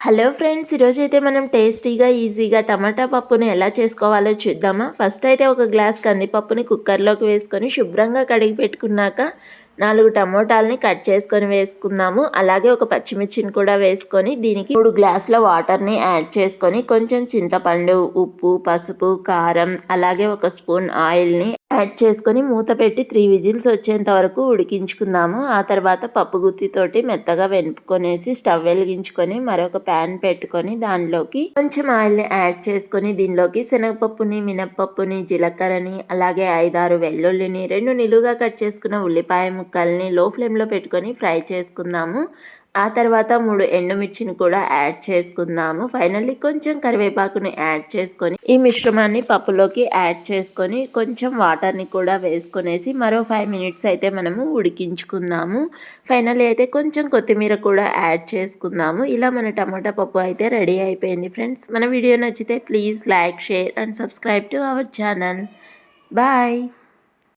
Hello friends ఈరోజు అయితే మనం టేస్టీగా ఈజీగా టమాటా పప్పుని ఎలా చేసుకోవాలో చూద్దామా? ఫస్ట్ అయితే ఒక గ్లాస్ కందిపప్పుని కుక్కర్లోకి వేసుకొని శుభ్రంగా కడిగి పెట్టుకున్నాక నాలుగు టమోటాలని కట్ చేసుకొని వేసుకుందాము. అలాగే ఒక పచ్చిమిర్చిని కూడా వేసుకొని దీనికి మూడు గ్లాసుల వాటర్ని యాడ్ చేసుకొని కొంచెం చింతపండు ఉప్పు పసుపు కారం అలాగే ఒక స్పూన్ ఆయిల్ని యాడ్ చేసుకొని మూత పెట్టి త్రీ విజిల్స్ వచ్చేంత వరకు ఉడికించుకుందాము. ఆ తర్వాత పప్పు గుత్తితోటి మెత్తగా వెనుపుకొనేసి స్టవ్ వెలిగించుకొని మరొక ప్యాన్ పెట్టుకొని దానిలోకి కొంచెం ఆయిల్ని యాడ్ చేసుకొని దీనిలోకి శనగపప్పుని మినప్పప్పుని జీలకర్రని అలాగే ఐదారు వెల్లుల్లిని రెండు నిలువుగా కట్ చేసుకున్న ఉల్లిపాయ ముక్కల్ని లో ఫ్లేమ్లో పెట్టుకొని ఫ్రై చేసుకుందాము. ఆ తర్వాత మూడు ఎండుమిర్చిని కూడా యాడ్ చేసుకుందాము. ఫైనల్లీ కొంచెం కరివేపాకుని యాడ్ చేసుకొని ఈ మిశ్రమాన్ని పప్పులోకి యాడ్ చేసుకొని కొంచెం వాటర్ని కూడా వేసుకొనేసి మరో ఫైవ్ మినిట్స్ అయితే మనము ఉడికించుకుందాము. ఫైనల్లీ అయితే కొంచెం కొత్తిమీర కూడా యాడ్ చేసుకుందాము. ఇలా మన టమాటా పప్పు అయితే రెడీ అయిపోయింది ఫ్రెండ్స్ మన వీడియో నచ్చితే please like share and subscribe to our channel bye